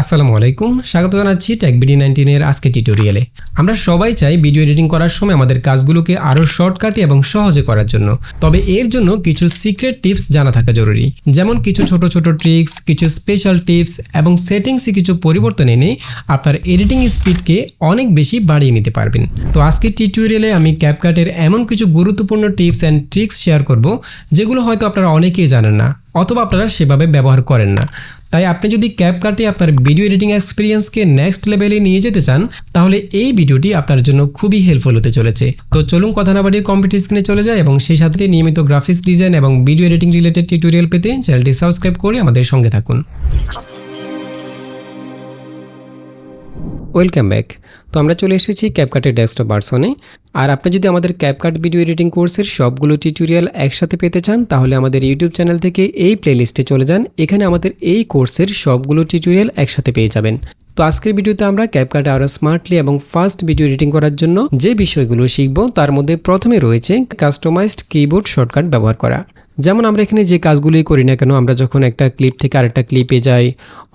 আসসালামু আলাইকুম, স্বাগত জানাচ্ছি টেকবিডি নাইনটিনের আজকে টিউটোরিয়ালে আমরা সবাই চাই ভিডিও এডিটিং করার সময় আমাদের কাজগুলোকে আরও শর্টকাটে এবং সহজে করার জন্য। তবে এর জন্য কিছু সিক্রেট টিপস জানা থাকা জরুরি। যেমন কিছু ছোট ছোট ট্রিক্স কিছু স্পেশাল টিপস এবং সেটিংসে কিছু পরিবর্তন এনে আপনার এডিটিং স্পিডকে অনেক বেশি বাড়িয়ে নিতে পারবেন। তো আজকে টিউটোরিয়ালে আমি ক্যাপকাটের এমন কিছু গুরুত্বপূর্ণ টিপস অ্যান্ড ট্রিক্স শেয়ার করব, যেগুলো হয়তো আপনারা অনেকেই জানেন না। অথবা আপনারা সেভাবে ব্যবহার করেন না। তাই আপনি যদি ক্যাপ কাটে আপনার ভিডিও এডিটিং এক্সপিরিয়েন্সকে নেক্সট লেভেলে নিয়ে যেতে চান, তাহলে এই ভিডিওটি আপনার জন্য খুবই হেল্পফুল হতে চলেছে। তো চলুন কথা না বাড়িয়ে কম্পিউটার স্ক্রিনে চলে যায় এবং সেই সাথে নিয়মিত গ্রাফিক্স ডিজাইন এবং ভিডিও এডিটিং রিলেটেড টিউটোরিয়াল পেতে চ্যানেলটি সাবস্ক্রাইব করে আমাদের সঙ্গে থাকুন। Welcome back. তো আমরা চলে এসেছি ক্যাপকাটের ডেস্কটপ ভার্সনে আর আপনি যদি আমাদের ক্যাপকাট ভিডিও এডিটিং কোর্সের সবগুলো টিউটোরিয়াল একসাথে পেতে চান, তাহলে আমাদের ইউটিউব চ্যানেল থেকে এই প্লেলিস্টে চলে যান। এখানে আমাদের এই কোর্সের সবগুলো টিউটোরিয়াল একসাথে পেয়ে যাবেন। তো আজকের ভিডিওতে আমরা ক্যাপকাটে আরও স্মার্টলি এবং ফাস্ট ভিডিও এডিটিং করার জন্য যে বিষয়গুলো শিখব, তার মধ্যে প্রথমে রয়েছে কাস্টমাইজড কিবোর্ড শর্টকাট ব্যবহার করা। যেমন আমরা এখানে যে কাজগুলোই করি না কেন, আমরা যখন একটা ক্লিপ থেকে আরেকটা ক্লিপে যাই,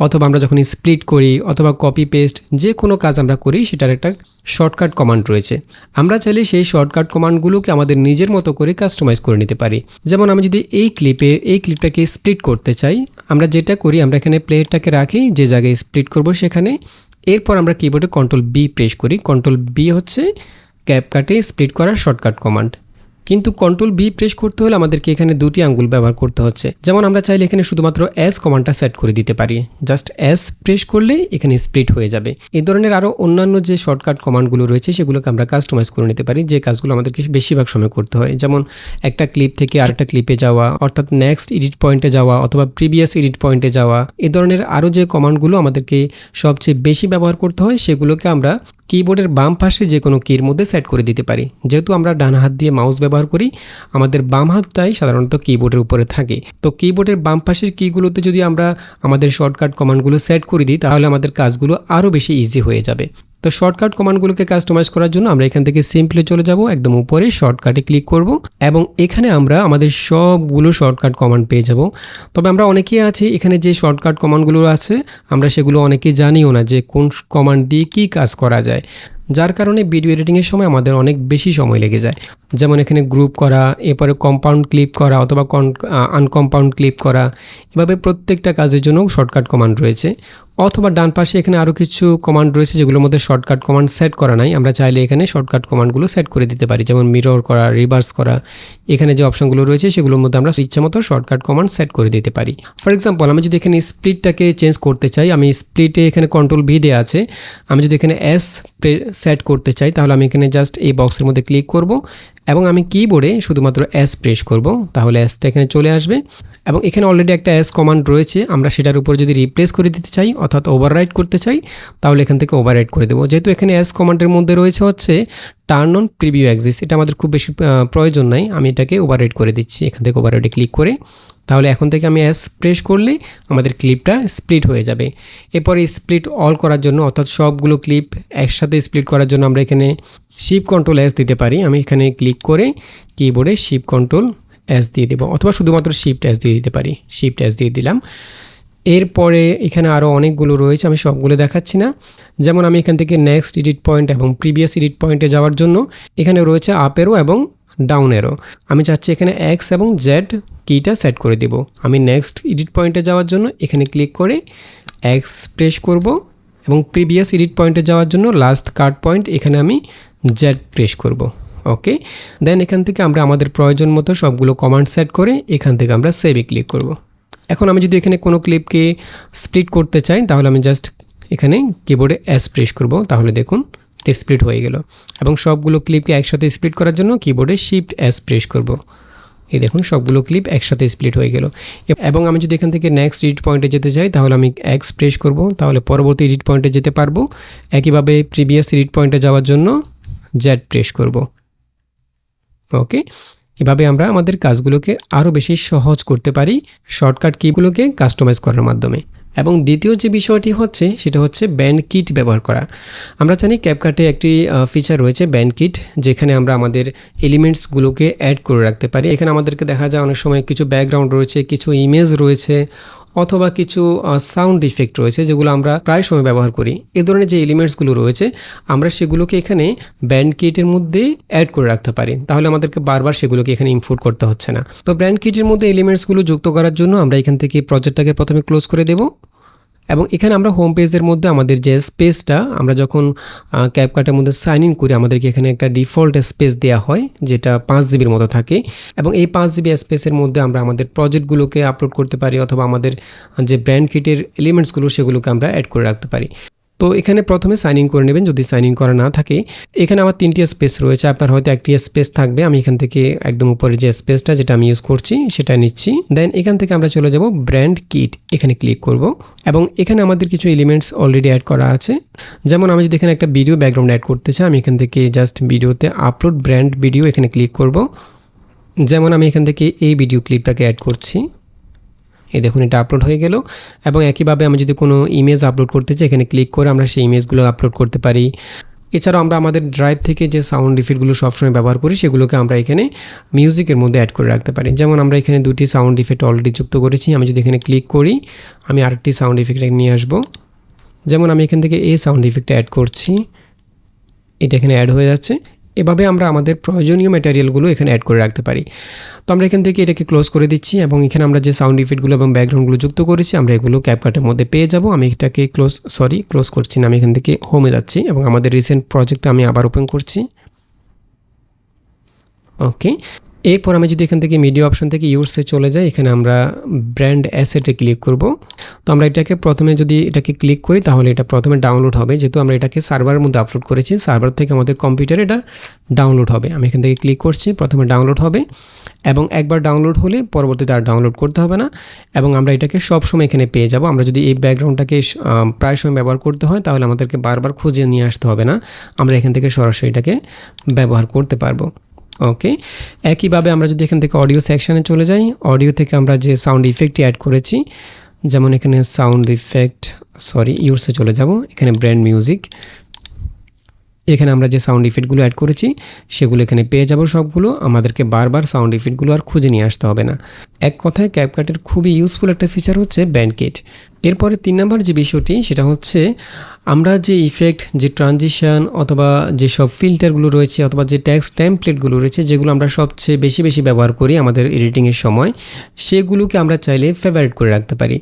অথবা আমরা যখন স্প্লিট করি অথবা কপি পেস্ট যে কোনো কাজ আমরা করি, সেটার একটা শর্টকাট কমান্ড রয়েছে। আমরা চাইলে সেই শর্টকাট কমান্ডগুলোকে আমাদের নিজের মতো করে কাস্টমাইজ করে নিতে পারি। যেমন আমি যদি এই ক্লিপে এই ক্লিপটাকে স্প্লিট করতে চাই, আমরা যেটা করি, আমরা এখানে প্লেটটাকে রাখি, যে জায়গায় স্প্লিট করব সেখানে। এরপর আমরা কিবোর্ডে কন্ট্রোল বি প্রেস করি। কন্ট্রোল বি হচ্ছে ক্যাপ কাটে স্প্লিট করার শর্টকাট কমান্ড কিন্তু কন্ট্রোল বি প্রেস করতে হলে আমাদেরকে এখানে দুটি আঙ্গুল ব্যবহার করতে হচ্ছে। যেমন আমরা চাইলে এখানে শুধুমাত্র এস কমান্ডটা সেট করে দিতে পারি। জাস্ট এস প্রেস করলে এখানে স্প্লিট হয়ে যাবে। এই ধরনের আরও অন্যান্য যে শর্টকাট কমান্ডগুলো রয়েছে, সেগুলোকে আমরা কাস্টমাইজ করে নিতে পারি, যে কাজগুলো আমাদেরকে বেশিরভাগ সময় করতে হয়। যেমন একটা ক্লিপ থেকে আরেকটা ক্লিপে যাওয়া, অর্থাৎ নেক্সট এডিট পয়েন্টে যাওয়া, অথবা প্রিভিয়াস এডিট পয়েন্টে যাওয়া। এ ধরনের আরও যে কমান্ডগুলো আমাদেরকে সবচেয়ে বেশি ব্যবহার করতে হয়, সেগুলোকে আমরা কিবোর্ডের বাম পাশে যে কোনো কির মধ্যে সেট করে দিতে পারি। যেহেতু আমরা ডান হাত দিয়ে মাউস ব্যবহার করি, আমাদের বাম হাতটাই সাধারণত কিবোর্ডের উপরে থাকে। তো কিবোর্ডের বাম পাশের কিগুলোতে যদি আমরা আমাদের শর্টকাট কমান্ডগুলো সেট করে দিই, তাহলে আমাদের কাজগুলো আরও বেশি ইজি হয়ে যাবে। তো শর্টকাট কমান্ডগুলোকে কাস্টমাইজ করার জন্য আমরা এখান থেকে সিম্পলে চলে যাব, একদম উপরে শর্টকাটে ক্লিক করব এবং এখানে আমরা আমাদের সবগুলো শর্টকাট কমান্ড পেয়ে যাব। তবে আমরা অনেকেই আছি, এখানে যে শর্টকাট কমান্ডগুলো আছে, আমরা সেগুলো অনেকেই জানিও না যে কোন কমান্ড দিয়ে কী কাজ করা যায়। যার কারণে ভিডিও এডিটিংয়ের সময় আমাদের অনেক বেশি সময় লেগে যায়। যেমন এখানে গ্রুপ করা, এরপরে কম্পাউন্ড ক্লিপ করা অথবা আনকম্পাউন্ড ক্লিপ করা, এভাবে প্রত্যেকটা কাজের জন্য শর্টকাট কমান্ড রয়েছে। অথবা ডান পাশে এখানে আরও কিছু কমান্ড রয়েছে যেগুলোর মধ্যে শর্টকাট কমান্ড সেট করা নাই। আমরা চাইলে এখানে শর্টকাট কমান্ডগুলো সেট করে দিতে পারি। যেমন মিরর করা রিভার্স করা। এখানে যে অপশনগুলো রয়েছে সেগুলোর মধ্যে আমরা ইচ্ছা মতো শর্টকাট কমান্ড সেট করে দিতে পারি। ফর এক্সাম্পল আমি যদি এখানে স্প্লিটটাকে চেঞ্জ করতে চাই, আমি স্প্লিটে এখানে কন্ট্রোল ভি দেওয়া আছে। আমি যদি এখানে এস সেট করতে চাই, তাহলে আমি এখানে জাস্ট এই বক্সের মধ্যে ক্লিক করব। এবং আমি কিবোর্ডে শুধুমাত্র এস প্রেস করব, তাহলে এসটা এখানে চলে আসবে। এবং এখানে অলরেডি একটা এস কমান্ড রয়েছে, আমরা সেটার উপর যদি রিপ্লেস করে দিতে চাই, অর্থাৎ ওভাররাইট করতে চাই, তাহলে এখান থেকে ওভাররাইট করে দেবো। যেহেতু এখানে এস কমান্ডের মধ্যে রয়েছে হচ্ছে টার্ন অন প্রিভিউ অ্যাক্সিস এটা আমাদের খুব বেশি প্রয়োজন নাই। আমি এটাকে ওভাররাইট করে দিচ্ছি, এখান থেকে ওভাররাইটে ক্লিক করে। তাহলে এখন থেকে আমি এস প্রেস করলে আমাদের ক্লিপটা স্প্লিট হয়ে যাবে। এরপরে স্প্লিট অল করার জন্য, অর্থাৎ সবগুলো ক্লিপ একসাথে স্প্লিট করার জন্য আমরা এখানে শিপ কন্ট্রোল এস দিতে পারি। আমি এখানে ক্লিক করে কিবোর্ডে শিপ কন্ট্রোল এস দিয়ে দেবো। অথবা শুধুমাত্র শিফট এস দিয়ে দিতে পারি। শিফট এস দিয়ে দিলাম। এরপরে এখানে আরও অনেকগুলো রয়েছে, আমি সবগুলো দেখাচ্ছি না। যেমন আমি এখান থেকে নেক্সট এডিট পয়েন্ট এবং প্রিভিয়াস এডিট পয়েন্টে যাওয়ার জন্য এখানে রয়েছে আপেরও এবং ডাউনেরও আমি চাচ্ছি এখানে এক্স এবং জেড কিটা সেট করে দেব। আমি নেক্সট এডিট পয়েন্টে যাওয়ার জন্য এখানে ক্লিক করে এক্স প্রেস করব এবং প্রিভিয়াস এডিট পয়েন্টে যাওয়ার জন্য লাস্ট কাট পয়েন্ট এখানে আমি জেড প্রেস করব ওকে দেন এখান থেকে আমরা আমাদের প্রয়োজন মতো সবগুলো কমান্ড সেট করে এখান থেকে আমরা সেভে ক্লিক করব। এখন আমি যদি এখানে কোনো ক্লিপকে স্প্লিট করতে চাই, তাহলে আমি জাস্ট এখানে কিবোর্ডে অ্যাস প্রেস করব, তাহলে দেখুন স্প্লিট হয়ে গেল। এবং সবগুলো ক্লিপকে একসাথে স্প্লিট করার জন্য কিবোর্ডে শিফট অ্যাস প্রেস করব। এই দেখুন, সবগুলো ক্লিপ একসাথে স্প্লিট হয়ে গেল। এবং আমি যদি এখান থেকে নেক্সট এডিট পয়েন্টে যেতে চাই, তাহলে আমি এক্স প্রেস করব, তাহলে পরবর্তী এডিট পয়েন্টে যেতে পারব। একইভাবে প্রিভিয়াস এডিট পয়েন্টে যাওয়ার জন্য জেড প্রেস করব। ওকে এভাবে আমরা আমাদের কাজগুলোকে আরও বেশি সহজ করতে পারি শর্টকাট কিগুলোকে কাস্টমাইজ করার মাধ্যমে। এবং দ্বিতীয় যে বিষয়টি হচ্ছে, সেটা হচ্ছে ব্যান্ড কিট ব্যবহার করা। আমরা জানি ক্যাপকাটে একটি ফিচার রয়েছে ব্যান্ড কিট যেখানে আমরা আমাদের এলিমেন্টসগুলোকে অ্যাড করে রাখতে পারি। এখানে আমাদেরকে দেখা যায় অনেক সময় কিছু ব্যাকগ্রাউন্ড রয়েছে, কিছু ইমেজ রয়েছে অথবা কিছু সাউন্ড ইফেক্ট রয়েছে যেগুলো আমরা প্রায় সময় ব্যবহার করি। এ ধরনের যে এলিমেন্টসগুলো রয়েছে, আমরা সেগুলোকে এখানে ব্র্যান্ড কিটের মধ্যে অ্যাড করে রাখতে পারি। তাহলে আমাদেরকে বারবার সেগুলোকে এখানে ইনপুট করতে হচ্ছে না। তো ব্র্যান্ড কিটের মধ্যে এলিমেন্টসগুলো যুক্ত করার জন্য আমরা এখান থেকে প্রজেক্টটাকে প্রথমে ক্লোজ করে দেবো। এবং এখানে আমরা হোম পেজের মধ্যে আমাদের যে স্পেসটা আমরা যখন ক্যাপকার্টের মধ্যে সাইন ইন করি, আমাদেরকে এখানে একটা ডিফল্ট স্পেস দেওয়া হয়, যেটা পাঁচ জিবির মতো থাকে। এবং এই পাঁচ জিবি স্পেসের মধ্যে আমরা আমাদের প্রজেক্টগুলোকে আপলোড করতে পারি, অথবা আমাদের যে ব্র্যান্ড কিটের এলিমেন্টসগুলো সেগুলোকে আমরা অ্যাড করে রাখতে পারি। তো এখানে প্রথমে সাইন ইন করে নেবেন। যদি সাইন ইন করা না থাকে, এখানে আমার তিনটি স্পেস রয়েছে। আপনার হয়তো একটি স্পেস থাকবে। আমি এখান থেকে একদম উপরে যে স্পেসটা যেটা আমি ইউজ করছি, সেটা নিচ্ছি। দেন এখান থেকে আমরা চলে যাব ব্র্যান্ড কিট এখানে ক্লিক করব। এবং এখানে আমাদের কিছু এলিমেন্টস অলরেডি অ্যাড করা আছে। যেমন আমি যদি এখানে একটা ভিডিও ব্যাকগ্রাউন্ড অ্যাড করতে চাই, আমি এখান থেকে জাস্ট ভিডিওতে আপলোড ব্র্যান্ড ভিডিও এখানে ক্লিক করব। যেমন আমি এখান থেকে এই ভিডিও ক্লিপটাকে অ্যাড করছি। এই দেখুন, এটা আপলোড হয়ে গেল। এবং একইভাবে আমি যদি কোনো ইমেজ আপলোড করতে চাই, এখানে ক্লিক করে আমরা সেই ইমেজগুলো আপলোড করতে পারি। এছাড়াও আমরা আমাদের ড্রাইভ থেকে যে সাউন্ড ইফেক্টগুলো সবসময় ব্যবহার করি, সেগুলোকে আমরা এখানে মিউজিকের মধ্যে অ্যাড করে রাখতে পারি। যেমন আমরা এখানে দুটি সাউন্ড ইফেক্ট অলরেডি যুক্ত করেছি, আমি যদি এখানে ক্লিক করি, আমি আরেকটি সাউন্ড ইফেক্ট নিয়ে আসব। যেমন আমি এখান থেকে এই সাউন্ড ইফেক্টটা অ্যাড করছি, এটা এখানে অ্যাড হয়ে যাচ্ছে। এভাবে আমরা আমাদের প্রয়োজনীয় ম্যাটেরিয়ালগুলো এখানে অ্যাড করে রাখতে পারি। তো আমরা এখান থেকে এটাকে ক্লোজ করে দিচ্ছি এবং এখানে আমরা যে সাউন্ড ইফেক্টগুলো এবং ব্যাকগ্রাউন্ডগুলো যুক্ত করেছি, আমরা এগুলো ক্যাপকার্টের মধ্যে পেয়ে যাব। আমি এটাকে ক্লোজ সরি ক্লোজ করছি না, আমি এখান থেকে হোমে যাচ্ছি এবং আমাদের রিসেন্ট প্রজেক্টটা আমি আবার ওপেন করছি। ওকে এরপর আমি যদি এখান থেকে মিডিয়া অপশন থেকে ইউর্সে চলে যাই, এখানে আমরা ব্র্যান্ড অ্যাসেটে ক্লিক করব। তো আমরা এটাকে প্রথমে যদি এটাকে ক্লিক করি, তাহলে এটা প্রথমে ডাউনলোড হবে। যেহেতু আমরা এটাকে সার্ভারের মধ্যে আপলোড করেছি সার্ভার থেকে আমাদের কম্পিউটারে এটা ডাউনলোড হবে। আমি এখান থেকে ক্লিক করছি, প্রথমে ডাউনলোড হবে এবং একবার ডাউনলোড হলে পরবর্তীতে আর ডাউনলোড করতে হবে না এবং আমরা এটাকে সবসময় এখানে পেয়ে যাব। আমরা যদি এই ব্যাকগ্রাউন্ডটাকে প্রায় সময় ব্যবহার করতে হয়, তাহলে আমাদেরকে বারবার খুঁজে নিয়ে আসতে হবে না। আমরা এখান থেকে সরাসরি এটাকে ব্যবহার করতে পারব। ওকে একইভাবে আমরা যদি এখান থেকে অডিও সেকশানে চলে যাই অডিও থেকে আমরা যে সাউন্ড ইফেক্টটি অ্যাড করেছি, যেমন এখানে সাউন্ড ইফেক্ট সরি ইউর্সে চলে যাব, এখানে ব্র্যান্ড মিউজিক এখানে আমরা যে সাউন্ড ইফেক্টগুলো অ্যাড করেছি, সেগুলো এখানে পেয়ে যাব সবগুলো, আমাদেরকে বারবার সাউন্ড ইফেক্টগুলো আর খুঁজে নিয়ে আসতে হবে না। এক কথায় ক্যাপকাটের খুবই ইউজফুল একটা ফিচার হচ্ছে ব্যান্ডকিট এরপরে তিন নম্বর যে বিষয়টি, সেটা হচ্ছে আমরা যে ইফেক্ট যে ট্রানজিশন অথবা যেসব ফিল্টারগুলো রয়েছে অথবা যে ট্যাক্স টেমপ্লেটগুলো রয়েছে, যেগুলো আমরা সবচেয়ে বেশি বেশি ব্যবহার করি আমাদের এডিটিংয়ের সময়, সেগুলোকে আমরা চাইলে ফেভারিট করে রাখতে পারি।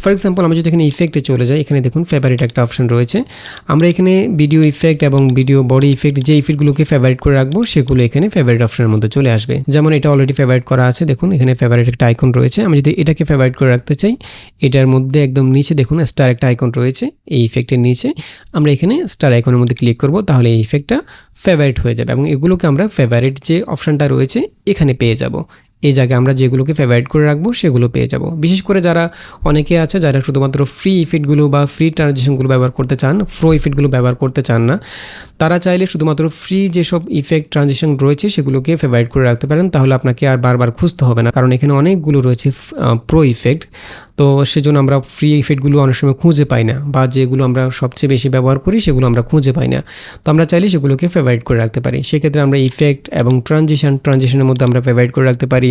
ফর এক্সাম্পল আমরা যদি এখানে ইফেক্টে চলে যাই, এখানে দেখুন ফেভারিট একটা অপশন রয়েছে। আমরা এখানে ভিডিও ইফেক্ট এবং ভিডিও বডি ইফেক্ট যে ইফেক্টগুলোকে ফেভারিট করে রাখব, সেগুলো এখানে ফেভারিট অপশনের মধ্যে চলে আসবে। যেমন এটা অলরেডি ফেভারিট করা আছে, দেখুন এখানে ফেভারিট একটা আইকন রয়েছে। আমি যদি এটাকে ফেভারিট করে রাখতে চাই, এটার মধ্যে একদম নিচে দেখুন স্টার একটা আইকন রয়েছে, এই ইফেক্টের নিচে আমরা এখানে স্টার আইকনের মধ্যে ক্লিক করব, তাহলে এই ইফেক্টটা ফেভারিট হয়ে যাবে এবং এগুলোকে আমরা ফেভারিট যে অপশানটা রয়েছে, এখানে পেয়ে যাব। এই জায়গায় আমরা যেগুলোকে ফেভারিট করে রাখব, সেগুলো পেয়ে যাব। বিশেষ করে যারা অনেকে আছে যারা শুধুমাত্র ফ্রি ইফেক্টগুলো বা ফ্রি ট্রানজেকশনগুলো ব্যবহার করতে চান ফ্রো ইফেক্টগুলো ব্যবহার করতে চান না, তারা চাইলে শুধুমাত্র ফ্রি যেসব ইফেক্ট ট্রানজেকশন রয়েছে সেগুলোকে ফেভারিট করে রাখতে পারেন, তাহলে আপনাকে আর বারবার খুঁজতে হবে না। কারণ এখানে অনেকগুলো রয়েছে প্রো ইফেক্ট তো সেজন্য আমরা ফ্রি ইফেক্টগুলো অনেক সময় খুঁজে পাই না বা যেগুলো আমরা সবচেয়ে বেশি ব্যবহার করি, সেগুলো আমরা খুঁজে পাই না। তো আমরা চাইলে সেগুলোকে ফেভারিট করে রাখতে পারি। সেক্ষেত্রে আমরা ইফেক্ট এবং ট্রানজিশন ট্রানজিশনের মধ্যে আমরা ফেভারিট করে রাখতে পারি।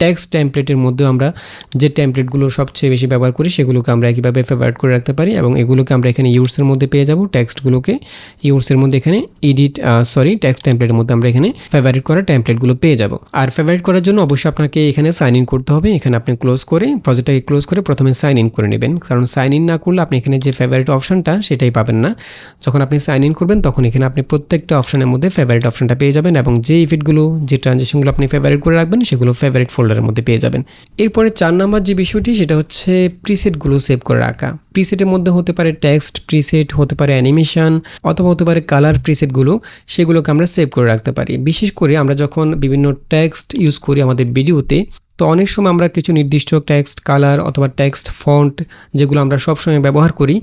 ট্যাক্স টেমপ্লেটের মধ্যেও আমরা যে টেমপ্লেটগুলো সবচেয়ে বেশি ব্যবহার করি, সেগুলোকে আমরা একইভাবে ফেভারিট করে রাখতে পারি এবং এগুলোকে আমরা এখানে ইউর্সের মধ্যে পেয়ে যাব। টেক্সটগুলোকে ইউর্সের মধ্যে এখানে এডিট সরি টেক্সট টেমপ্লেটের মধ্যে আমরা এখানে ফেভারিট করা টেমপ্লেটগুলো পেয়ে যাব। আর ফেভারিট করার জন্য অবশ্যই আপনাকে এখানে সাইন ইন করতে হবে। এখানে আপনি ক্লোজ করে প্রজেক্টটাকে ক্লোজ করে প্রথমে সাইন ইন করে নেবেন। কারণ সাইন ইন না করলে আপনি এখানে যে ফেভারিট অপশনটা সেটাই পাবেন না। যখন আপনি সাইন ইন করবেন, তখন এখানে আপনি প্রত্যেকটা অপশনের মধ্যে ফেভারিট অপশনটা পেয়ে যাবেন এবং যে ইফেক্টগুলো যে ট্রানজেকশনগুলো আপনি ফেভারিট করে রাখবেন, সেগুলো ফেভারিট ফোল্ডারের মধ্যে পেয়ে যাবেন। এরপরে চার নাম্বার যে বিষয়টি, সেটা হচ্ছে প্রিসেটগুলো সেভ করে রাখা। প্রিসেটের মধ্যে হতে পারে টেক্সট প্রিসেট হতে পারে অ্যানিমেশন অথবা হতে পারে কালার প্রিসেটগুলো সেগুলোকে আমরা সেভ করে রাখতে পারি। বিশেষ করে আমরা যখন বিভিন্ন টেক্সট ইউজ করি আমাদের ভিডিওতে, তো অনেক সময় আমরা কিছু নির্দিষ্ট টেক্সট কালার অথবা টেক্সট ফন্ট যেগুলো আমরা সবসময় ব্যবহার করি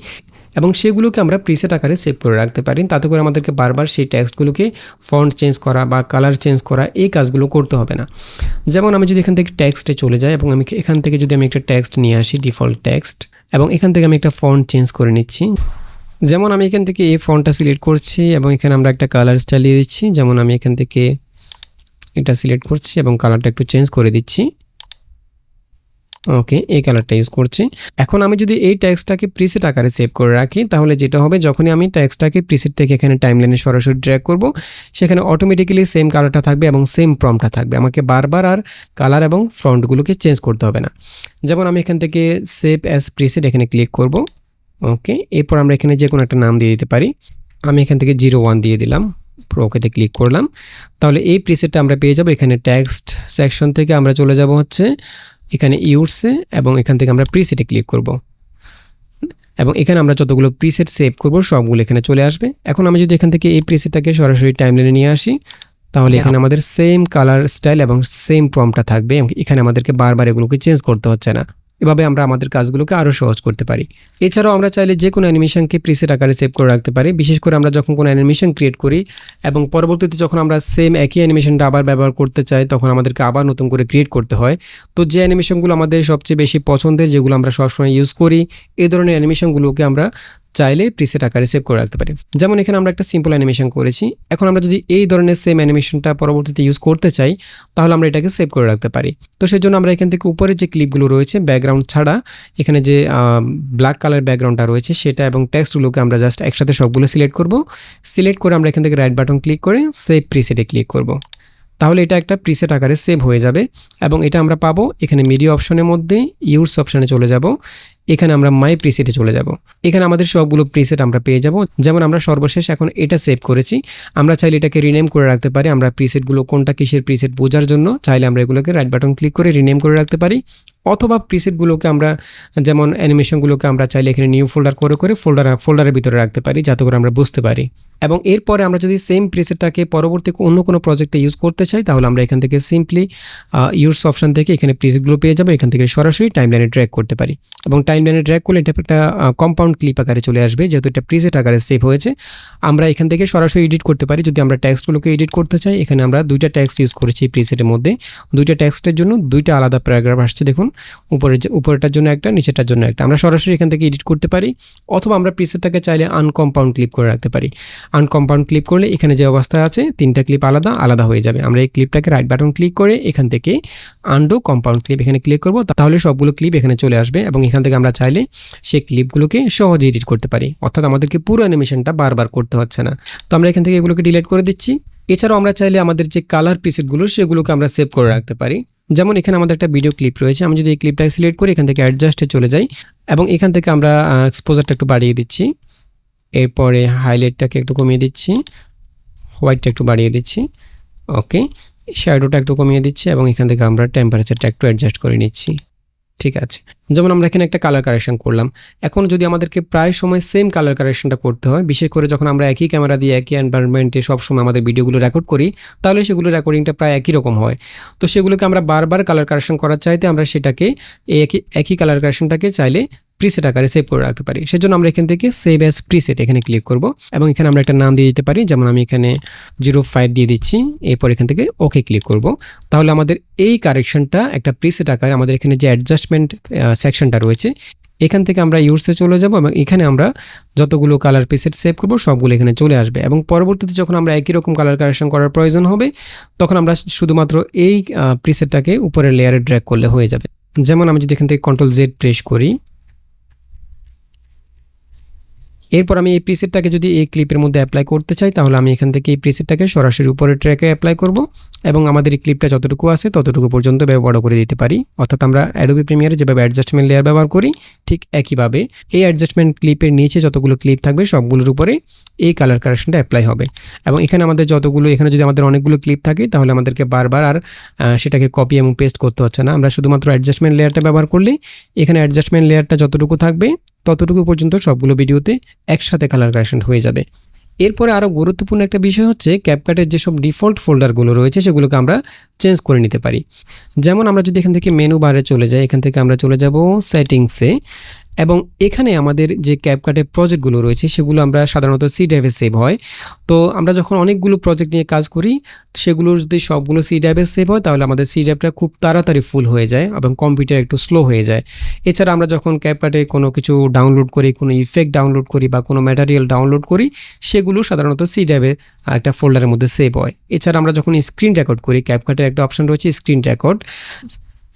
এবং সেগুলোকে আমরা প্রিসেট আকারে সেভ করে রাখতে পারি। তাতে করে আমাদেরকে বারবার সেই টেক্সটগুলোকে ফন্ট চেঞ্জ করা বা কালার চেঞ্জ করা এই কাজগুলো করতে হবে না। যেমন আমি যদি এখান থেকে টেক্সটে চলে যাই এবং আমি এখান থেকে যদি আমি একটা টেক্সট নিয়ে আসি ডিফল্ট টেক্সট এবং এখান থেকে আমি একটা ফন্ট চেঞ্জ করে নিচ্ছি। যেমন আমি এখান থেকে এই ফন্টটা সিলেক্ট করছি এবং এখানে আমরা একটা কালার চালিয়ে দিচ্ছি। যেমন আমি এখান থেকে এটা সিলেক্ট করছি এবং কালারটা একটু চেঞ্জ করে দিচ্ছি। ওকে এই কালারটা ইউজ করছি। এখন আমি যদি এই ট্যাক্সটাকে প্রিসেট আকারে সেভ করে রাখি, তাহলে যেটা হবে, যখনই আমি ট্যাক্সটাকে প্রিসেট থেকে এখানে টাইমলাইনে সরাসরি ড্র্যাগ করব, সেখানে অটোমেটিক্যালি সেম কালারটা থাকবে এবং সেম প্রমটা থাকবে। আমাকে বারবার আর কালার এবং ফ্রন্টগুলোকে চেঞ্জ করতে হবে না। যেমন আমি এখান থেকে সেভ অ্যাজ প্রিসেট এখানে ক্লিক করব। ওকে এরপর আমরা এখানে যে কোনো একটা নাম দিয়ে দিতে পারি। আমি এখান থেকে জিরো ওয়ান দিয়ে দিলাম। ওকেতে ক্লিক করলাম। তাহলে এই প্রিসেটটা আমরা পেয়ে যাব এখানে টেক্সট সেকশন থেকে। আমরা চলে যাব হচ্ছে এখানে ইউরসে এবং এখান থেকে আমরা প্রিসেটে ক্লিক করব। এবং এখানে আমরা যতগুলো প্রিসেট সেভ করব সবগুলো এখানে চলে আসবে। এখন আমি যদি এখান থেকে এই প্রিসেটটাকে সরাসরি টাইমলাইনে নিয়ে আসি তাহলে এখানে আমাদের সেম কালার স্টাইল এবং সেম প্রমটা থাকবে। এবং এখানে আমাদেরকে বারবার এগুলোকে চেঞ্জ করতে হচ্ছে না। এভাবে আমরা আমাদের কাজগুলোকে আরও সহজ করতে পারি। এছাড়াও আমরা চাইলে যে কোনো অ্যানিমেশনকে প্রিসেট আকারে সেভ করে রাখতে পারি। বিশেষ করে আমরা যখন কোনো অ্যানিমেশন ক্রিয়েট করি এবং পরবর্তীতে যখন আমরা সেম একই অ্যানিমেশনটা আবার ব্যবহার করতে চাই, তখন আমাদেরকে আবার নতুন করে ক্রিয়েট করতে হয়। তো যে অ্যানিমেশনগুলো আমাদের সবচেয়ে বেশি পছন্দের, যেগুলো আমরা সবসময় ইউজ করি এই ধরনের অ্যানিমেশনগুলোকে আমরা চাইলে প্রিসেট আকারে সেভ করে রাখতে পারি। যেমন এখানে আমরা একটা সিম্পল অ্যানিমেশন করেছি। এখন আমরা যদি এই ধরনের সেম অ্যানিমেশনটা পরবর্তীতে ইউজ করতে চাই, তাহলে আমরা এটাকে সেভ করে রাখতে পারি। তো সেই জন্য আমরা এখান থেকে উপরে যে ক্লিপগুলো রয়েছে ব্যাকগ্রাউন্ড ছাড়া, এখানে যে ব্ল্যাক কালার ব্যাকগ্রাউন্ডটা রয়েছে, সেটা এবং টেক্সটগুলোকে আমরা জাস্ট একসাথে সবগুলো সিলেক্ট করব। সিলেক্ট করে আমরা এখান থেকে রাইট বাটন ক্লিক করে সেভ প্রিসেটে ক্লিক করব। তাহলে এটা একটা প্রিসেট আকারে সেভ হয়ে যাবে এবং এটা আমরা পাবো এখানে মিডিয়া অপশনের মধ্যে ইউজ অপশানে চলে যাব। এখানে আমরা মাই প্রিসেটে চলে যাব। এখানে আমাদের সবগুলো প্রিসেট আমরা পেয়ে যাব। যেমন আমরা সর্বশেষ এখন এটা সেভ করেছি। আমরা চাইলে এটাকে রিনেম করে রাখতে পারি। আমরা প্রিসেটগুলো কোনটা কিসের প্রিসেট বোঝার জন্য চাইলে আমরা এগুলোকে রাইট বাটন ক্লিক করে রিনেম করে রাখতে পারি। অথবা প্রিসেটগুলোকে আমরা, যেমন অ্যানিমেশনগুলোকে আমরা চাইলে এখানে নিউ ফোল্ডার করে করে ফোল্ডার, ফোল্ডারের ভিতরে রাখতে পারি যাতে করে আমরা বুঝতে পারি। এবং এরপরে আমরা যদি সেম প্রিসেটটাকে পরবর্তী অন্য কোনো প্রজেক্টে ইউজ করতে চাই, তাহলে আমরা এখান থেকে সিম্পলি ইউজ অপশন থেকে এখানে প্রিসেটগুলো পেয়ে যাব, এখান থেকে সরাসরি টাইমলাইনে ট্র্যাক করতে পারি। এবং টাইমলাইনে ট্র্যাক করলে এটা একটা কম্পাউন্ড ক্লিপ আকারে চলে আসবে, যেহেতু এটা প্রিসেট আকারে সেভ হয়েছে। আমরা এখান থেকে সরাসরি এডিট করতে পারি, যদি আমরা ট্যাক্সগুলোকে এডিট করতে চাই, এখানে আমরা দুইটা ট্যাক্স ইউজ করেছি প্রিসেটের মধ্যে। দুইটা ট্যাক্সটের জন্য দুইটা আলাদা প্যারাগ্রাফ আসছে, দেখুন। উপরের যে উপরেরটার জন্য একটা, নিচেরটার জন্য একটা। আমরা সরাসরি এখান থেকে এডিট করতে পারি, অথবা আমরা প্রিসেটটাকে চাইলে আনকম্পাউন্ড ক্লিপ করে রাখতে পারি। আনকম্পাউন্ড ক্লিপ করলে এখানে যে অবস্থা আছে, তিনটা ক্লিপ আলাদা আলাদা হয়ে যাবে। আমরা এই ক্লিপটাকে রাইট বাটন ক্লিক করে এখান থেকে আন্ডো কম্পাউন্ড ক্লিপ এখানে ক্লিক করব তাহলে সবগুলো ক্লিপ এখানে চলে আসবে এবং এখান থেকে আমরা চাইলে সেই ক্লিপগুলোকে সহজে এডিট করতে পারি। অর্থাৎ আমাদেরকে পুরো অ্যানিমেশনটা বারবার করতে হচ্ছে না। তো আমরা এখান থেকে এগুলোকে ডিলিট করে দিচ্ছি। এছাড়াও আমরা চাইলে আমাদের যে কালার পিসেটগুলো সেগুলোকে আমরা সেভ করে রাখতে পারি। যেমন এখানে আমাদের একটা ভিডিও ক্লিপ রয়েছে। আমি যদি এই ক্লিপটা সিলেক্ট করি, এখান থেকে অ্যাডজাস্টে চলে যাই এবং এখান থেকে আমরা এক্সপোজারটা একটু বাড়িয়ে দিচ্ছি। এরপরে হাইলাইটটাকে একটু কমিয়ে দিচ্ছি। হোয়াইটটা একটু বাড়িয়ে দিচ্ছি। ওকে শ্যাডোটা একটু কমিয়ে দিচ্ছি এবং এখান থেকে আমরা টেম্পারেচারটা একটু অ্যাডজাস্ট করে নিচ্ছি। ঠিক আছে। যেমন আমরা এখানে একটা কালার কারেকশন করলাম। এখন যদি আমাদেরকে প্রায় সময় সেম কালার কারেকশনটা করতে হয়, বিশেষ করে যখন আমরা একই ক্যামেরা দিয়ে একই এনভায়রনমেন্টে সবসময় আমাদের ভিডিওগুলো রেকর্ড করি, তাহলে সেগুলো রেকর্ডিংটা প্রায় একই রকম হয়। তো সেগুলোকে আমরা বারবার কালার কারেকশন করার চাইতে আমরা সেটাকে একই একই কালার কারেকশনটাকে চাইলে প্রিসেট আকারে সেভ করে রাখতে পারি। সেজন্য আমরা এখান থেকে সেভ অ্যাজ প্রিসেট এখানে ক্লিক করব এবং এখানে আমরা একটা নাম দিয়ে দিতে পারি, যেমন আমি এখানে জিরো ফাইভ দিয়ে দিচ্ছি, এরপর এখান থেকে ওকে ক্লিক করব। তাহলে আমাদের এই কারেকশনটা একটা প্রিসেট আকারে আমাদের এখানে যে অ্যাডজাস্টমেন্ট সেকশনটা রয়েছে, এখান থেকে আমরা ইউজে চলে যাব এবং এখানে আমরা যতগুলো কালার প্রিসেট সেভ করব, সবগুলো এখানে চলে আসবে। এবং পরবর্তীতে যখন আমরা একই রকম কালার কারেকশন করার প্রয়োজন হবে, তখন আমরা শুধুমাত্র এই প্রিসেটটাকে উপরের লেয়ারে ড্র্যাগ করলে হয়ে যাবে। যেমন আমি যদি এখান থেকে কন্ট্রোল জেড প্রেস করি এরপর আমি এই প্রিসেটটাকে যদি এই ক্লিপের মধ্যে অ্যাপ্লাই করতে চাই, তাহলে আমি এখান থেকে এই প্রিসেটটাকে সরাসরি উপরের ট্র্যাকে অ্যাপ্লাই করব এবং আমাদের এই ক্লিপটা যতটুকু আছে ততটুকু পর্যন্ত বড় করে দিতে পারি। অর্থাৎ আমরা অ্যাডোবি প্রিমিয়ারে যেভাবে অ্যাডজাস্টমেন্ট লেয়ার ব্যবহার করি, ঠিক একইভাবে এই অ্যাডজাস্টমেন্ট ক্লিপের নিচে যতগুলো ক্লিপ থাকবে সবগুলোর উপরে এই কালার কারেকশনটা অ্যাপ্লাই হবে। এবং এখানে আমাদের যতগুলো, এখানে যদি আমাদের অনেকগুলো ক্লিপ থাকে, তাহলে আমাদেরকে বারবার আর সেটাকে কপি এবং পেস্ট করতে হচ্ছে না। আমরা শুধুমাত্র অ্যাডজাস্টমেন্ট লেয়ারটা ব্যবহার করলে এখানে অ্যাডজাস্টমেন্ট লেয়ারটা যতটুকু থাকবে ততটুকু পর্যন্ত সবগুলো ভিডিওতে একসাথে কালার কারেকশন হয়ে যাবে। এরপরে আরও গুরুত্বপূর্ণ একটা বিষয় হচ্ছে ক্যাপকাটের যেসব ডিফল্ট ফোল্ডারগুলো রয়েছে সেগুলোকে আমরা চেঞ্জ করে নিতে পারি। যেমন আমরা যদি এখান থেকে মেনু বারে চলে যাই, এখান থেকে আমরা চলে যাব সেটিংসে এবং এখানে আমাদের যে ক্যাপকাটের প্রজেক্টগুলো রয়েছে, সেগুলো আমরা সাধারণত সি ড্রাইভে সেভ হয়। তো আমরা যখন অনেকগুলো প্রজেক্ট নিয়ে কাজ করি, সেগুলো যদি সবগুলো সি ড্রাইভে সেভ হয়, তাহলে আমাদের সি ড্রাইভটা খুব তাড়াতাড়ি ফুল হয়ে যায় এবং কম্পিউটার একটু স্লো হয়ে যায়। এছাড়া আমরা যখন ক্যাপকাটে কোনো কিছু ডাউনলোড করি, কোনো ইফেক্ট ডাউনলোড করি বা কোনো ম্যাটারিয়াল ডাউনলোড করি, সেগুলো সাধারণত সি ড্রাইভে একটা ফোল্ডারের মধ্যে সেভ হয়। এছাড়া আমরা যখন স্ক্রিন রেকর্ড করি ক্যাপকাটের একটা অপশন রয়েছে স্ক্রিন রেকর্ড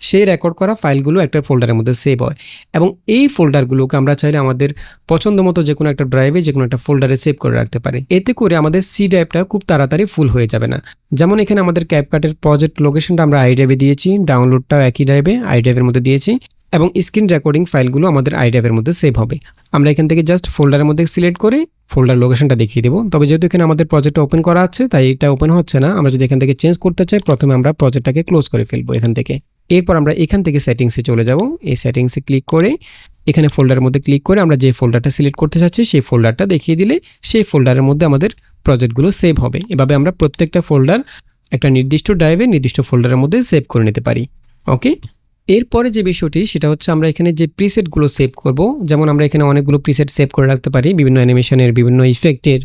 সেই রেকর্ড করা ফাইলগুলো একটা ফোল্ডারের মধ্যে সেভ হয়। এবং এই ফোল্ডারগুলোকে আমরা চাইলে আমাদের পছন্দ মতো যে কোনো একটা ড্রাইভে যে কোনো একটা ফোল্ডারে সেভ করে রাখতে পারি। এতে করে আমাদের সি ড্রাইভটা খুব তাড়াতাড়ি ফুল হয়ে যাবে না। যেমন এখানে আমাদের ক্যাপকাটের প্রজেক্ট লোকেশনটা আমরা আই ড্রাইভে দিয়েছি ডাউনলোডটাও একই ড্রাইভে আই ড্রাইভের মধ্যে দিয়েছি এবং স্ক্রিন রেকর্ডিং ফাইলগুলো আমাদের আই ড্রাইভের মধ্যে সেভ হবে। আমরা এখান থেকে জাস্ট ফোল্ডারের মধ্যে সিলেক্ট করে ফোল্ডার লোকেশনটা দেখিয়ে দেবো। তবে যেহেতু এখানে আমাদের প্রজেক্টটা ওপেন করা আছে, তাই এটা ওপেন হচ্ছে না। আমরা যদি এখান থেকে চেঞ্জ করতে চাই, প্রথমে আমরা প্রজেক্টটাকে ক্লোজ করে ফেলব এখান থেকে। এরপর আমরা এখান থেকে সেটিংসে চলে যাব। এই সেটিংসে ক্লিক করে, এখানে ফোল্ডারের মধ্যে ক্লিক করে আমরা যে ফোল্ডারটা সিলেক্ট করতে চাচ্ছি, সেই ফোল্ডারটা দেখিয়ে দিলে সেই ফোল্ডারের মধ্যে আমাদের প্রজেক্টগুলো সেভ হবে। এভাবে আমরা প্রত্যেকটা ফোল্ডার একটা নির্দিষ্ট ড্রাইভে নির্দিষ্ট ফোল্ডারের মধ্যে সেভ করে নিতে পারি। ওকে এরপরে যে বিষয়টি, সেটা হচ্ছে আমরা এখানে যে প্রিসেটগুলো সেভ করব, যেমন আমরা এখানে অনেকগুলো প্রিসেট সেভ করে রাখতে পারি, বিভিন্ন অ্যানিমেশনের বিভিন্ন ইফেক্টের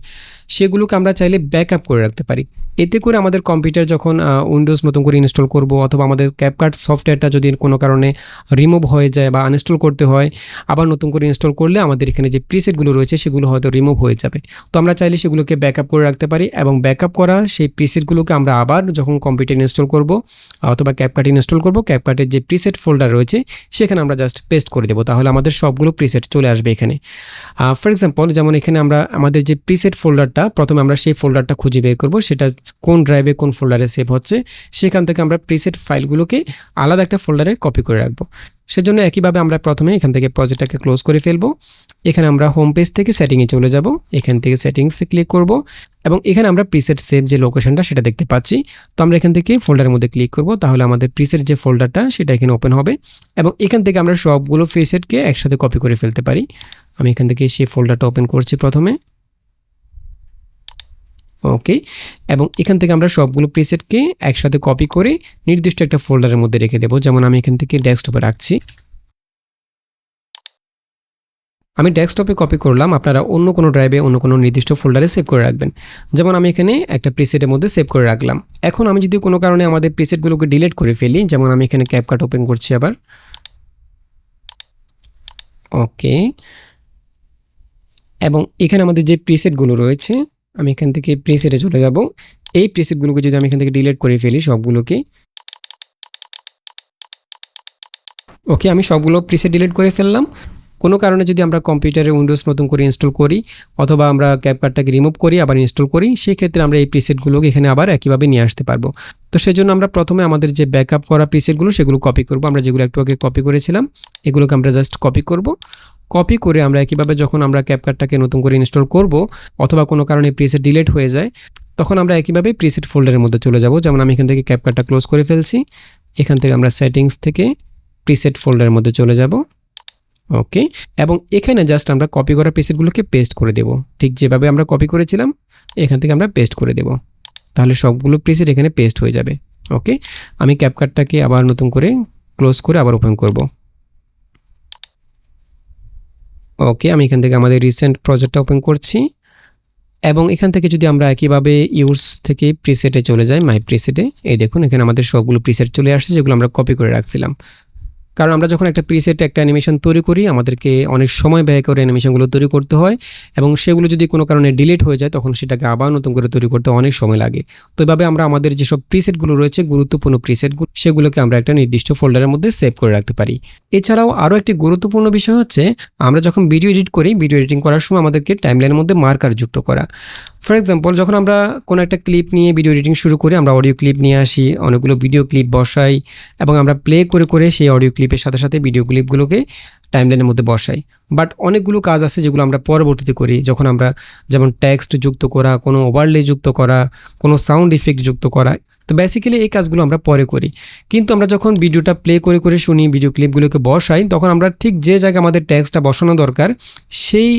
সেগুলোকে আমরা চাইলে ব্যাকআপ করে রাখতে পারি। এতে করে আমাদের কম্পিউটার যখন উইন্ডোজ নতুন করে ইনস্টল করব অথবা আমাদের ক্যাপকার্ট সফটওয়্যারটা যদি কোনো কারণে রিমুভ হয়ে যায় বা আনইনস্টল করতে হয়, আবার নতুন করে ইনস্টল করলে আমাদের এখানে যে প্রিসেটগুলো রয়েছে সেগুলো হয়তো রিমুভ হয়ে যাবে। তো আমরা চাইলে সেগুলোকে ব্যাকআপ করে রাখতে পারি এবং ব্যাকআপ করা সেই প্রিসেটগুলোকে আমরা আবার যখন কম্পিউটার ইনস্টল করব, অথবা ক্যাপকার্ট ইনস্টল করব ক্যাপকার্টের যে প্রিসেট ফোল্ডার রয়েছে সেখানে আমরা জাস্ট পেস্ট করে দেবো। তাহলে আমাদের সবগুলো প্রিসেট চলে আসবে এখানে। ফর এক্সাম্পল যেমন এখানে আমরা আমাদের যে প্রিসেট ফোল্ডারটা প্রথমে আমরা সেই ফোল্ডারটা খুঁজে বের করব, সেটা কোন ড্রাইভে কোন ফোল্ডারে সেভ হচ্ছে, সেখান থেকে আমরা প্রিসেট ফাইলগুলোকে আলাদা একটা ফোল্ডারে কপি করে রাখব। সেজন্য একইভাবে আমরা প্রথমে এখান থেকে প্রজেক্টটাকে ক্লোজ করে ফেলব। এখানে আমরা হোম পেজ থেকে সেটিংয়ে চলে যাব, এখান থেকে সেটিংসে ক্লিক করব, এবং এখানে আমরা প্রিসেট সেভ যে লোকেশনটা সেটা দেখতে পাচ্ছি। তো আমরা এখান থেকে ফোল্ডারের মধ্যে ক্লিক করব, তাহলে আমাদের প্রিসেট যে ফোল্ডারটা সেটা এখানে ওপেন হবে, এবং এখান থেকে আমরা সবগুলো প্রিসেটকে একসাথে কপি করে ফেলতে পারি। আমি এখান থেকে সেই ফোল্ডারটা ওপেন করছি প্রথমে। ওকে এবং এখান থেকে আমরা সবগুলো প্রিসেটকে একসাথে কপি করে নির্দিষ্ট একটা ফোল্ডারের মধ্যে রেখে দেবো। যেমন আমি এখান থেকে ডেস্কটপে রাখছি। আমি ডেস্কটপে কপি করলাম। আপনারা অন্য কোনো ড্রাইভে অন্য কোনো নির্দিষ্ট ফোল্ডারে সেভ করে রাখবেন। যেমন আমি এখানে একটা প্রিসেটের মধ্যে সেভ করে রাখলাম। এখন আমি যদি কোনো কারণে আমাদের প্রিসেটগুলোকে ডিলিট করে ফেলি, যেমন আমি এখানে ক্যাপকাট ওপেন করছি আবার। ওকে এবং এখানে আমাদের যে প্রিসেটগুলো রয়েছে আমি এখান থেকে প্রিসেটে চলে যাব। এই প্রিসেটগুলোকে যদি আমি এখান থেকে ডিলিট করে ফেলি সবগুলোকে। ওকে, আমি সবগুলো প্রিসেট ডিলিট করে ফেললাম। কোনো কারণে যদি আমরা কম্পিউটারে উইন্ডোজ নতুন করে ইনস্টল করি, অথবা আমরা ক্যাপকার্ডটাকে রিমুভ করি, আবার ইনস্টল করি, সেক্ষেত্রে আমরা এই প্রিসেটগুলোকে এখানে আবার একইভাবে নিয়ে আসতে পারব। তো সেজন্য আমরা প্রথমে আমাদের যে ব্যাকআপ করা প্রিসেটগুলো সেগুলো কপি করব। আমরা যেগুলো একটু আগে কপি করেছিলাম, এগুলোকে আমরা জাস্ট কপি করব। কপি করে আমরা একইভাবে যখন আমরা ক্যাপকার্ডটাকে নতুন করে ইনস্টল করব অথবা কোনো কারণে প্রিসেট ডিলেট হয়ে যায়, তখন আমরা একইভাবে প্রিসেট ফোল্ডারের মধ্যে চলে যাব। যেমন আমি এখান থেকে ক্যাপকার্ডটা ক্লোজ করে ফেলছি, এখান থেকে আমরা সেটিংস থেকে প্রিসেট ফোল্ডারের মধ্যে চলে যাব। ওকে এবং এখানে জাস্ট আমরা কপি করা প্রিসেটগুলোকে পেস্ট করে দেব। ঠিক যেভাবে আমরা কপি করেছিলাম, এখান থেকে আমরা পেস্ট করে দেব। তাহলে সবগুলো প্রিসেট এখানে পেস্ট হয়ে যাবে। ওকে আমি ক্যাপকার্ডটাকে আবার নতুন করে ক্লোজ করে আবার ওপেন করব। ওকে আমি এখান থেকে আমাদের রিসেন্ট প্রজেক্টটা ওপেন করছি। এবং এখান থেকে যদি আমরা একইভাবে ইউজ থেকে প্রিসেটে চলে যাই মাই প্রিসেটে এই দেখুন, এখানে আমাদের সবগুলো প্রিসেট চলে আসছে, যেগুলো আমরা কপি করে রাখছিলাম। কারণ আমরা যখন একটা প্রিসেট একটা অ্যানিমেশন তৈরি করি, আমাদেরকে অনেক সময় ব্যয় করে অ্যানিমেশনগুলো তৈরি করতে হয় এবং সেগুলো যদি কোনো কারণে ডিলিট হয়ে যায়, তখন সেটাকে আবার নতুন করে তৈরি করতে অনেক সময় লাগে। তো এভাবে আমরা আমাদের যেসব প্রিসেটগুলো রয়েছে, গুরুত্বপূর্ণ প্রিসেটগুলো সেগুলোকে আমরা একটা নির্দিষ্ট ফোল্ডারের মধ্যে সেভ করে রাখতে পারি। এছাড়াও আরও একটি গুরুত্বপূর্ণ বিষয় হচ্ছে, আমরা যখন ভিডিও এডিট করি ভিডিও এডিটিং করার সময় আমাদেরকে টাইমলাইনের মধ্যে মার্কার যুক্ত করা। ফর এক্সাম্পল যখন আমরা কোনো একটা ক্লিপ নিয়ে ভিডিও এডিটিং শুরু করি, আমরা অডিও ক্লিপ নিয়ে আসি, অনেকগুলো ভিডিও ক্লিপ বসাই এবং আমরা প্লে করে করে সেই অডিও ক্লিপের সাথে সাথে ভিডিও ক্লিপগুলোকে টাইমলাইনের মধ্যে বসাই। বাট অনেকগুলো কাজ আছে যেগুলো আমরা পরবর্তীতে করি। যখন আমরা যেমন টেক্সট যুক্ত করা, কোনো ওভারলে যুক্ত করা, কোনো সাউন্ড ইফেক্ট যুক্ত করা তো বেসিক্যালি এই কাজগুলো আমরা পরে করি। কিন্তু আমরা যখন ভিডিওটা প্লে করে করে শুনি ভিডিও ক্লিপগুলোকে বসাই, তখন আমরা ঠিক যে জায়গায় আমাদের ট্যাক্সটা বসানো দরকার, সেই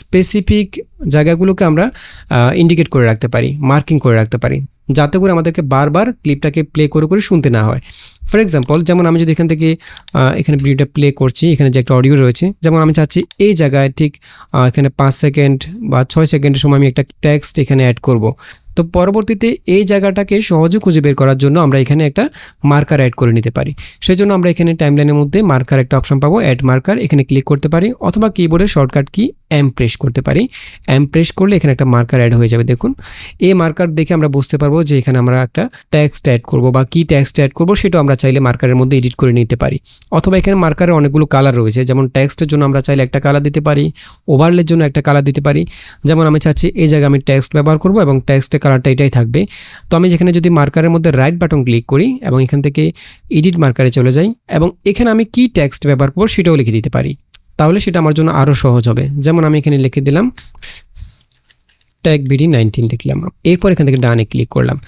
স্পেসিফিক জায়গাগুলোকে আমরা ইন্ডিকেট করে রাখতে পারি মার্কিং করে রাখতে পারি, যাতে করে আমাদেরকে বারবার ক্লিপটাকে প্লে করে করে শুনতে না হয়। ফর এক্সাম্পল যেমন আমি যদি এখান থেকে এখানে ভিডিওটা প্লে করছি, এখানে যে একটা অডিও রয়েছে, যেমন আমি চাচ্ছি এই জায়গায় ঠিক এখানে পাঁচ সেকেন্ড বা ছয় সেকেন্ডের সময় আমি একটা টেক্সট এখানে অ্যাড করব। তো পরবর্তীতে এই জায়গাটাকে সহজে খুঁজে বের করার জন্য আমরা এখানে একটা মার্কার অ্যাড করে নিতে পারি। সেই জন্য আমরা এখানে টাইমলাইনের মধ্যে মার্কার একটা অপশন পাবো অ্যাড মার্কার, এখানে ক্লিক করতে পারি, অথবা কীবোর্ডের শর্টকাট কি এম প্রেস করতে পারি। এম প্রেস করলে এখানে একটা মার্কার অ্যাড হয়ে যাবে, দেখুন। এই মার্কার দেখে আমরা বুঝতে পারব যে এখানে আমরা একটা ট্যাক্সট অ্যাড করব বা কি ট্যাক্সট অ্যাড করব সেটাও আমরা চাইলে মার্কারের মধ্যে এডিট করে নিতে পারি। অথবা এখানে মার্কারের অনেকগুলো কালার রয়েছে, যেমন ট্যাক্সটের জন্য আমরা চাইলে একটা কালার দিতে পারি ওভারলের জন্য একটা কালার দিতে পারি। যেমন আমি চাচ্ছি এই জায়গায় আমি ট্যাক্সট ব্যবহার করব এবং ট্যাক্সটের কালারটা এটাই থাকবে। তো আমি যেখানে যদি মার্কারের মধ্যে রাইট বাটন ক্লিক করি এবং এখান থেকে এডিট মার্কারে চলে যাই এবং এখানে আমি কি ট্যাক্সট ব্যবহার করব সেটাও লিখে দিতে পারি। তাহলে সেটা আমার জন্য আরও সহজ হবে। যেমন আমি এখানে লিখে দিলাম ট্যাগ বিডি নাইনটিন লিখলাম। এরপর এখান থেকে ডানে ক্লিক করলাম।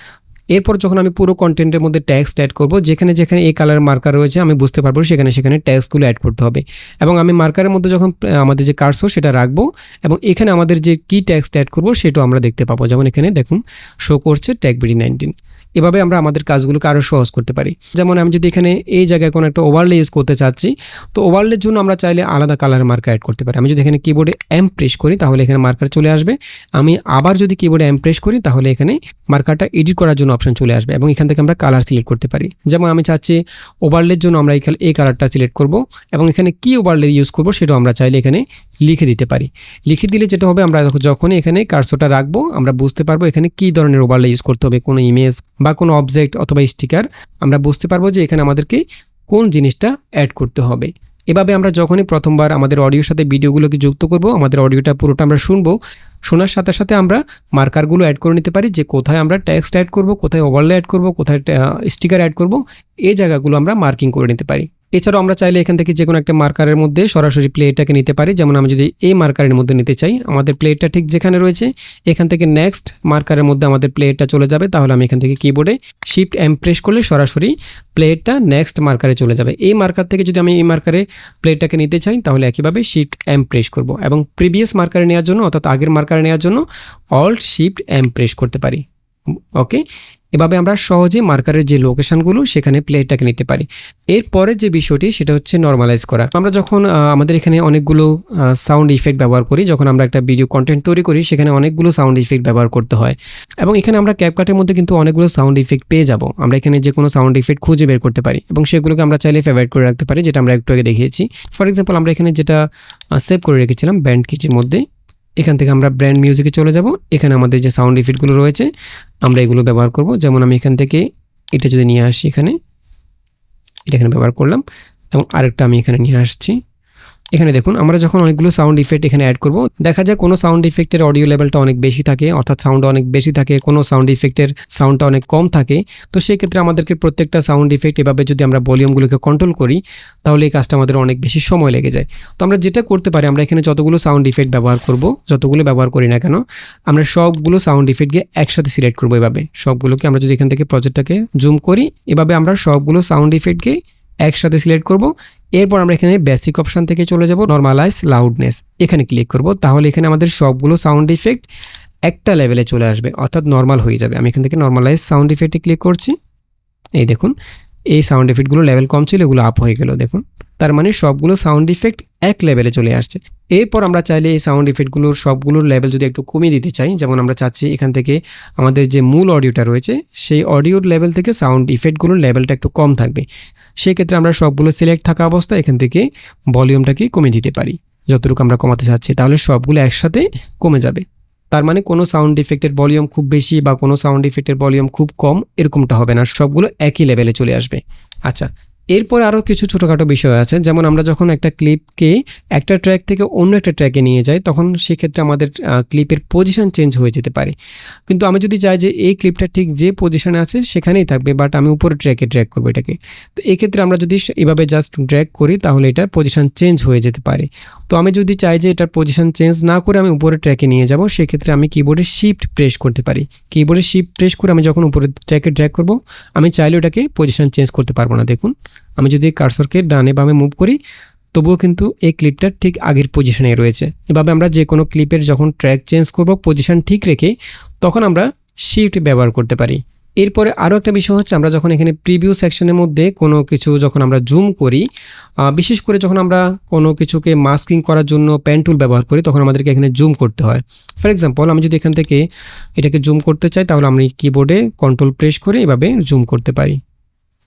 এরপর যখন আমি পুরো কন্টেন্টের মধ্যে ট্যাক্স অ্যাড করব, যেখানে যেখানে এই কালার মার্কার রয়েছে, আমি বুঝতে পারব সেখানে সেখানে ট্যাক্সগুলো অ্যাড করতে হবে। এবং আমি মার্কারের মধ্যে যখন আমাদের যে কার্সো সেটা রাখব এবং এখানে আমাদের যে কি ট্যাক্স অ্যাড করব, সেটাও আমরা দেখতে পাবো। যেমন এখানে দেখুন শো করছে ট্যাগ বিডি নাইনটিন এভাবে আমরা আমাদের কাজগুলোকে আরও সহজ করতে পারি। যেমন আমি যদি এখানে এই জায়গায় কোনো একটা ওভারলে ইউজ করতে চাচ্ছি, তো ওভারলের জন্য আমরা চাইলে আলাদা কালার মার্কার অ্যাড করতে পারি। আমি যদি এখানে কিবোর্ডে এম প্রেস করি, তাহলে এখানে মার্কার চলে আসবে। আমি আবার যদি কিবোর্ডে এম প্রেস করি, তাহলে এখানে মার্কারটা এডিট করার জন্য অপশন চলে আসবে এবং এখান থেকে আমরা কালার সিলেক্ট করতে পারি। যেমন আমি চাচ্ছি ওভারলের জন্য আমরা এখানে এই কালারটা সিলেক্ট করব এবং এখানে কি ওভারলে ইউজ করব, সেটাও আমরা চাইলে এখানে লিখে দিতে পারি। লিখে দিলে যেটা হবে, আমরা যখনই এখানে কার্সোটা রাখব, আমরা বুঝতে পারব এখানে কি ধরনের ওভারলে ইউজ করতে হবে, কোনো ইমেজ বা কোনো অবজেক্ট অথবা স্টিকার আমরা বুঝতে পারব যে এখানে আমাদেরকে কোন জিনিসটা অ্যাড করতে হবে। এভাবে আমরা যখনই প্রথমবার আমাদের অডিওর সাথে ভিডিওগুলোকে যুক্ত করব, আমাদের অডিওটা পুরোটা আমরা শুনব। শোনার সাথে সাথে আমরা মার্কারগুলো অ্যাড করে নিতে পারি যে কোথায় আমরা টেক্সট অ্যাড করব, কোথায় ওভারলে অ্যাড করব, কোথায় স্টিকার অ্যাড করব, এই জায়গাগুলো আমরা মার্কিং করে নিতে পারি। এছাড়াও আমরা চাইলে এখান থেকে যে কোনো একটা মার্কারের মধ্যে সরাসরি প্লেটটাকে নিতে পারি। যেমন আমি যদি এই মার্কারের মধ্যে নিতে চাই, আমাদের প্লেটটা ঠিক যেখানে রয়েছে, এখান থেকে নেক্সট মার্কারের মধ্যে আমাদের প্লেটটা চলে যাবে। তাহলে আমি এখান থেকে কিবোর্ডে শিফট এম প্রেস করলে সরাসরি প্লেটটা নেক্সট মার্কারে চলে যাবে। এই মার্কার থেকে যদি আমি এই মার্কারে প্লেটটাকে নিতে চাই, তাহলে একইভাবে শিফট এম প্রেস করব এবং প্রিভিয়াস মার্কারে নেওয়ার জন্য, অর্থাৎ আগের মার্কারে নেওয়ার জন্য অল্ট শিফট এম প্রেস করতে পারি। ওকে? এভাবে আমরা সহজে মার্কারের যে লোকেশনগুলো সেখানে প্লেটটাকে নিতে পারি। এরপরে যে বিষয়টি, সেটা হচ্ছে নর্মালাইজ করা। আমরা যখন আমাদের এখানে অনেকগুলো সাউন্ড ইফেক্ট ব্যবহার করি, যখন আমরা একটা ভিডিও কন্টেন্ট তৈরি করি, সেখানে অনেকগুলো সাউন্ড ইফেক্ট ব্যবহার করতে হয়। এবং এখানে আমরা ক্যাপকাটের মধ্যে কিন্তু অনেকগুলো সাউন্ড ইফেক্ট পেয়ে যাব। আমরা এখানে যে কোনো সাউন্ড ইফেক্ট খুঁজে বের করতে পারি এবং সেগুলোকে আমরা চাইলে ফেভারিট করে রাখতে পারি, যেটা আমরা একটু আগে দেখিয়েছি। ফর এক্সাম্পল আমরা এখানে যেটা সেভ করে রেখেছিলাম ব্যান্ড কিটের মধ্যে। এখান থেকে আমরা ব্র্যান্ড মিউজিকে চলে যাব। এখানে আমাদের যে সাউন্ড ইফেক্টগুলো রয়েছে, আমরা এগুলো ব্যবহার করব। যেমন আমি এখান থেকে এটা যদি নিয়ে আসি এখানে, এটা এখানে ব্যবহার করলাম এবং আরেকটা আমি এখানে নিয়ে আসছি। এখানে দেখুন, আমরা যখন অনেকগুলো সাউন্ড ইফেক্ট এখানে অ্যাড করব, দেখা যায় কোনো সাউন্ড ইফেক্টের অডিও লেভেলটা অনেক বেশি থাকে, অর্থাৎ সাউন্ড অনেক বেশি থাকে, কোনো সাউন্ড ইফেক্টের সাউন্ডটা অনেক কম থাকে। তো সেই ক্ষেত্রে আমাদেরকে প্রত্যেকটা সাউন্ড ইফেক্ট এভাবে যদি আমরা ভলিউমগুলোকে কন্ট্রোল করি, তাহলে এই কাজটা আমাদের অনেক বেশি সময় লেগে যায়। তো আমরা যেটা করতে পারি, আমরা এখানে যতগুলো সাউন্ড ইফেক্ট ব্যবহার করব, যতগুলো ব্যবহার করি না কেন, আমরা সবগুলো সাউন্ড ইফেক্টকে একসাথে সিলেক্ট করব এভাবে। সবগুলোকে আমরা যদি এখান থেকে প্রজেক্টটাকে জুম করি, এভাবে আমরা সবগুলো সাউন্ড ইফেক্টকে একসাথে সিলেক্ট করব এরপর আমরা এখানে বেসিক অপশান থেকে চলে যাব নর্মালাইজ লাউডনেস এখানে ক্লিক করব, তাহলে এখানে আমাদের সবগুলো সাউন্ড ইফেক্ট একটা লেভেলে চলে আসবে, অর্থাৎ নর্মাল হয়ে যাবে। আমি এখান থেকে নর্মালাইজ সাউন্ড ইফেক্টে ক্লিক করছি। এই দেখুন, এই সাউন্ড ইফেক্টগুলো লেভেল কম ছিল, এগুলো আপ হয়ে গেল, দেখুন। তার মানে সবগুলো সাউন্ড ইফেক্ট এক লেভেলে চলে আসছে। এরপর আমরা চাইলে এই সাউন্ড ইফেক্টগুলোর সবগুলোর লেভেল যদি একটু কমিয়ে দিতে চাই, যেমন আমরা চাচ্ছি এখান থেকে আমাদের যে মূল অডিওটা রয়েছে, সেই অডিওর লেভেল থেকে সাউন্ড ইফেক্টগুলোর লেভেলটা একটু কম থাকবে। সেক্ষেত্রে আমরা সবগুলো সিলেক্ট থাকা অবস্থায় এখান থেকে ভলিউমটাকে কমিয়ে দিতে পারি। যতটুকু আমরা কমাতে চাচ্ছি, তাহলে সবগুলো একসাথে কমে যাবে। তার মানে কোনো সাউন্ড ইফেক্টের ভলিউম খুব বেশি বা কোনো সাউন্ড ইফেক্টের ভলিউম খুব কম, এরকমটা হবে না। সবগুলো একই লেভেলে চলে আসবে। আচ্ছা এরপর আরও কিছু ছোটোখাটো বিষয় আছে। যেমন আমরা যখন একটা ক্লিপকে একটা ট্র্যাক থেকে অন্য একটা ট্র্যাকে নিয়ে যাই, তখন সেক্ষেত্রে আমাদের ক্লিপের পজিশান চেঞ্জ হয়ে যেতে পারে। কিন্তু আমি যদি চাই যে এই ক্লিপটা ঠিক যে পজিশানে আছে, সেখানেই থাকবে বাট আমি উপরে ট্র্যাকে ট্র্যাক করব এটাকে। তো এক্ষেত্রে আমরা যদি এভাবে জাস্ট ড্র্যাক করি, তাহলে এটার পজিশান চেঞ্জ হয়ে যেতে পারে। তো আমি যদি চাই যে এটার পজিশন চেঞ্জ না করে আমি উপরে ট্র্যাকে নিয়ে যাব, সেক্ষেত্রে আমি কিবোর্ডে শিফট প্রেস করতে পারি। কিবোর্ডে শিফট প্রেস করে আমি যখন উপরে ট্র্যাকে ড্র্যাক করব, আমি চাইলে ওটাকে পজিশন চেঞ্জ করতে পারব না। দেখুন, আমি যদি কার্সরকে ডানে বামে মুভ করি, তবুও কিন্তু এই ক্লিপটা ঠিক আগের পজিশনে রয়েছে। এভাবে আমরা যে কোনো ক্লিপের যখন ট্র্যাক চেঞ্জ করব পজিশন ঠিক রেখে তখন আমরা শিফট ব্যবহার করতে পারি। এরপরে আরও একটা বিষয় হচ্ছে, আমরা যখন এখানে প্রিভিউ সেকশনের মধ্যে কোনো কিছু যখন আমরা জুম করি বিশেষ করে যখন আমরা কোনো কিছুকে মাস্কিং করার জন্য পেন টুল ব্যবহার করি, তখন আমাদেরকে এখানে জুম করতে হয়। ফর এক্সাম্পল আমি যদি এখান থেকে এটাকে জুম করতে চাই, তাহলে আমি কিবোর্ডে কন্ট্রোল প্রেস করে এভাবে জুম করতে পারি।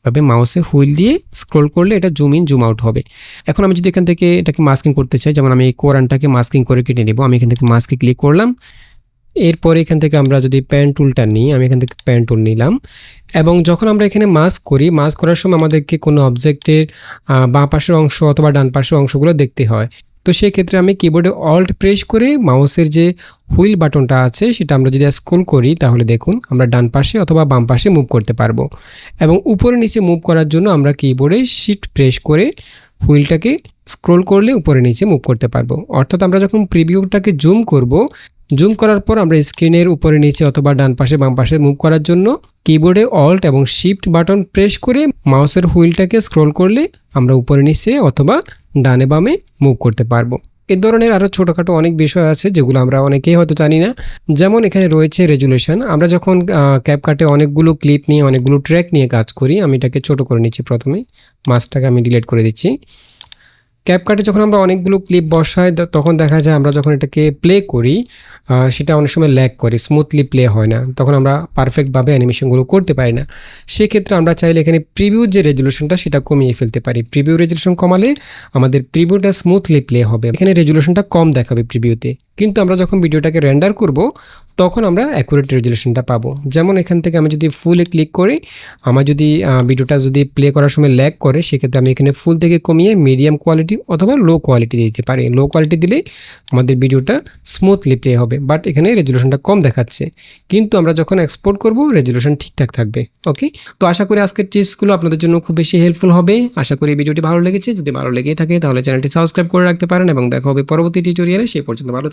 এভাবে মাউসে হুইল দিয়ে স্ক্রোল করলে এটা জুম ইন জুম আউট হবে। এখন আমি যদি এখান থেকে এটাকে মাস্কিং করতে চাই, যেমন আমি এই কোরআনটাকে মাস্কিং করে কেটে নেব, আমি এখান থেকে মাস্কে ক্লিক করলাম এরপরে এখান থেকে আমরা যদি প্যান টুলটা নিই, আমি এখান থেকে প্যান টুল নিলাম। এবং যখন আমরা এখানে মাস্ক করি মাস্ক করার সময় আমাদেরকে কোনো অবজেক্টের বাঁ পাশের অংশ অথবা ডান পাশের অংশগুলো দেখতে হয়। তো সেই ক্ষেত্রে আমি কিবোর্ডে অল্ট প্রেস করে মাউসের যে হুইল বাটনটা আছে, সেটা আমরা যদি স্ক্রোল করি, তাহলে দেখুন আমরা ডান পাশে অথবা বাম পাশে মুভ করতে পারব। এবং উপরে নিচে মুভ করার জন্য আমরা কিবোর্ডে শিট প্রেস করে হুইলটাকে স্ক্রোল করলে উপরে নিচে মুভ করতে পারব। অর্থাৎ আমরা যখন প্রিভিউটাকে জুম করব জুম করার পর আমরা স্ক্রিনের উপরে নিচে অথবা ডান পাশে বাম পাশে মুভ করার জন্য কিবোর্ডে অল্ট এবং শিফট বাটন প্রেস করে মাউসের হুইলটাকে স্ক্রোল করলে আমরা উপরে নিচে অথবা ডানে বামে মুভ করতে পারব। এ ধরনের আরও ছোটোখাটো অনেক বিষয় আছে যেগুলো আমরা অনেকেই হয়তো জানি না। যেমন এখানে রয়েছে রেজুলেশন আমরা যখন ক্যাপকাটে অনেকগুলো ক্লিপ নিয়ে, অনেকগুলো ট্র্যাক নিয়ে কাজ করি, আমি এটাকে ছোট করে নিচ্ছি প্রথমে। মাছটাকে আমি ডিলিট করে দিচ্ছি। ক্যাপকাটে যখন আমরা অনেকগুলো ক্লিপ বসাই তখন দেখা যায় আমরা যখন এটাকে প্লে করি সেটা অনেক সময় ল্যাক করে স্মুথলি প্লে হয় না। তখন আমরা পারফেক্টভাবে অ্যানিমেশনগুলো করতে পারি না। সেক্ষেত্রে আমরা চাইলে এখানে প্রিভিউ যে রেজুলেশনটা সেটা কমিয়ে ফেলতে পারি। প্রিভিউ রেজুলেশন কমালে আমাদের প্রিভিউটা স্মুথলি প্লে হবে। এখানে রেজুলেশনটা কম দেখাবে প্রিভিউতে কিন্তু আমরা যখন ভিডিওটাকে রেন্ডার করব, তখন আমরা অ্যাকুরেট রেজুলেশনটা পাবো। যেমন এখান থেকে আমি যদি ফুলে ক্লিক করি, আমার যদি ভিডিওটা যদি প্লে করার সময় ল্যাগ করে, সেক্ষেত্রে আমি এখানে ফুল থেকে কমিয়ে মিডিয়াম কোয়ালিটি অথবা লো কোয়ালিটি দিতে পারি। লো কোয়ালিটি দিলে আমাদের ভিডিওটা স্মুথলি প্লে হবে বাট এখানে রেজুলেশনটা কম দেখাচ্ছে। কিন্তু আমরা যখন এক্সপোর্ট করব রেজুলেশন ঠিকঠাক থাকবে ওকে তো আশা করি আজকের টিপসগুলো আপনাদের জন্য খুব বেশি হেল্পফুল হবে। আশা করি ভিডিওটি ভালো লেগেছে। যদি ভালো লেগেই থাকে, তাহলে চ্যানেলটি সাবস্ক্রাইব করে রাখতে পারেন এবং দেখা হবে পরবর্তী টিউটোরিয়ালে সেই পর্যন্ত ভালো